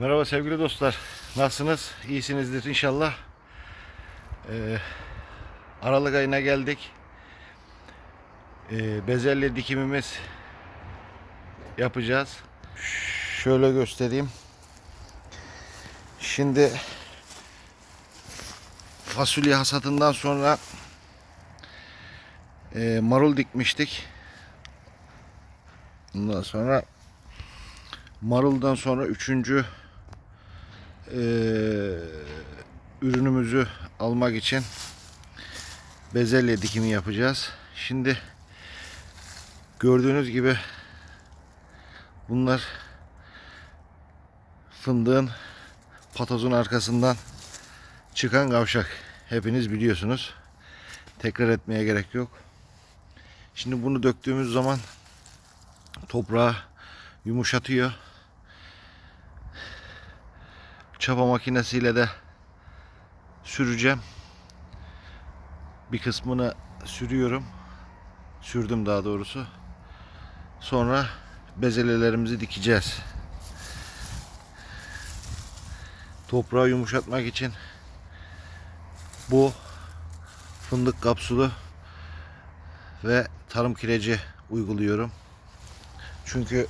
Merhaba sevgili dostlar. Nasılsınız? İyisinizdir inşallah. Ee, Aralık ayına geldik. Ee, bezelye dikimimiz yapacağız. Şöyle göstereyim. Şimdi fasulye hasatından sonra e, marul dikmiştik. Ondan sonra maruldan sonra üçüncü eee, ürünümüzü almak için bezelye dikimi yapacağız. Şimdi gördüğünüz gibi bunlar fındığın patozun arkasından çıkan kavşak. Hepiniz biliyorsunuz. Tekrar etmeye gerek yok. Şimdi bunu döktüğümüz zaman toprağı yumuşatıyor. Çapa makinesiyle de süreceğim. Bir kısmını sürüyorum. Sürdüm daha doğrusu. Sonra bezelyelerimizi dikeceğiz. Toprağı yumuşatmak için bu fındık kapsulu ve tarım kireci uyguluyorum. Çünkü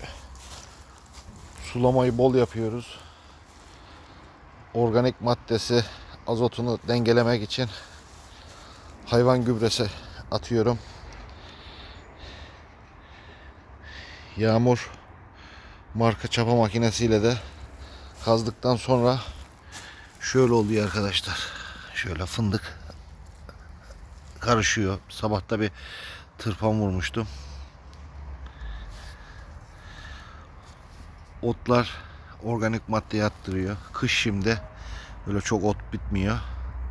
sulamayı bol yapıyoruz. Organik maddesi azotunu dengelemek için hayvan gübresi atıyorum. Yağmur marka çapa makinesiyle de kazdıktan sonra şöyle oluyor arkadaşlar. Şöyle fındık karışıyor. Sabahta bir tırpan vurmuştum. otlar organik madde attırıyor. Kış şimdi böyle çok ot bitmiyor.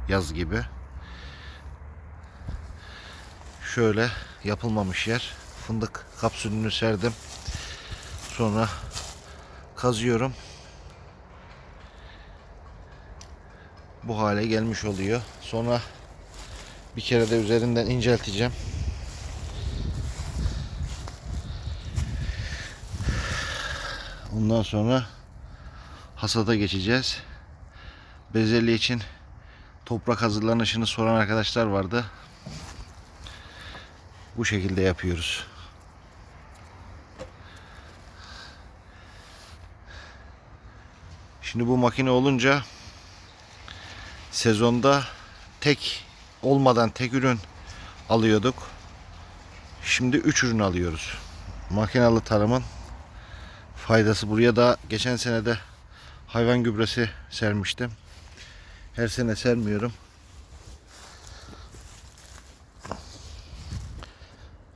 Yaz gibi. Şöyle yapılmamış yer. Fındık kapsülünü serdim. Sonra kazıyorum. Bu hale gelmiş oluyor. Sonra bir kere de üzerinden incelteceğim. Ondan sonra hasada geçeceğiz. Bezelye için toprak hazırlanışını soran arkadaşlar vardı. Bu şekilde yapıyoruz. Şimdi bu makine olunca sezonda tek olmadan tek ürün alıyorduk. Şimdi 3 ürün alıyoruz. Makinalı tarımın faydası. Buraya da geçen sene de hayvan gübresi sermiştim. Her sene sermiyorum.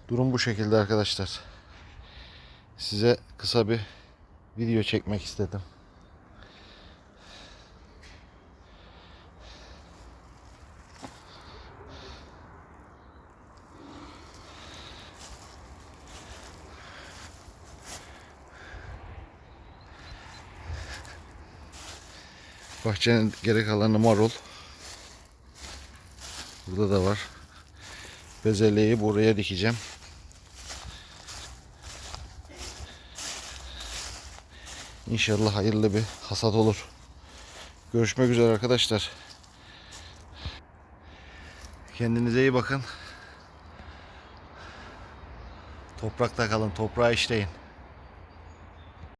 Durum bu şekilde arkadaşlar. Size kısa bir video çekmek istedim. Bahçenin geri kalanı marul. Burada da var. Bezelyeyi buraya dikeceğim. İnşallah hayırlı bir hasat olur. Görüşmek üzere arkadaşlar. Kendinize iyi bakın. Toprakta kalın, toprağı işleyin.